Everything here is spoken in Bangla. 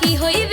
কি হই